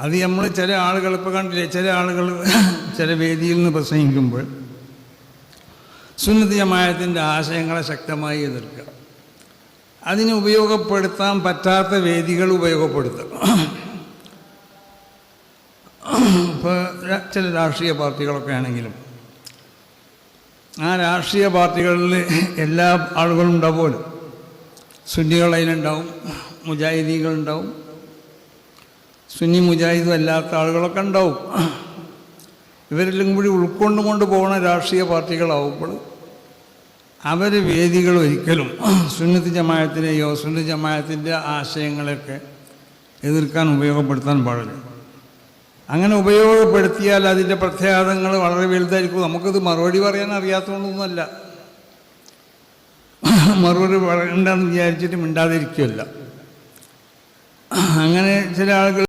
അത് നമ്മൾ ചില ആളുകൾ ഇപ്പോൾ കണ്ടില്ലേ ചില ആളുകൾ ചില വേദിയിൽ നിന്ന് പ്രസംഗിക്കുമ്പോൾ സുന്നതി ജമായത്തിന്റെ ആശയങ്ങളെ ശക്തമായി എതിർക്കുക. അതിന് ഉപയോഗപ്പെടുത്താൻ പറ്റാത്ത വേദികൾ ഉപയോഗപ്പെടുത്തുക. ഇപ്പോൾ ചില രാഷ്ട്രീയ പാർട്ടികളൊക്കെ ആണെങ്കിലും ആ രാഷ്ട്രീയ പാർട്ടികളിൽ എല്ലാ ആളുകളും ഉണ്ടാവുമല്ലോ. സുന്നികൾ അതിലുണ്ടാവും മുജാഹിദീകളുണ്ടാവും സുന്നി മുജാഹിദും അല്ലാത്ത ആളുകളൊക്കെ ഉണ്ടാവും. ഇവരെല്ലാം കൂടി ഉൾക്കൊണ്ടുകൊണ്ട് പോകുന്ന രാഷ്ട്രീയ പാർട്ടികളാവുമ്പോൾ അവർ വേദികൾ ഒരിക്കലും സുന്നത്ത് ജമായത്തിനെയോ സുന്നത്ത് ജമായത്തിന്റെ ആശയങ്ങളെയൊക്കെ എതിർക്കാൻ ഉപയോഗപ്പെടുത്താൻ പാടില്ല. അങ്ങനെ ഉപയോഗപ്പെടുത്തിയാൽ അതിന്റെ പ്രത്യാഘാതങ്ങൾ വളരെ വലുതായിരിക്കും. നമുക്കത് മറുപടി പറയാൻ അറിയാത്തതുകൊണ്ടൊന്നുമല്ല. മറുപടി പറയണ്ടെന്ന് വിചാരിച്ചിട്ട് മിണ്ടാതിരിക്കുമല്ല അങ്ങനെ ചില ആളുകൾ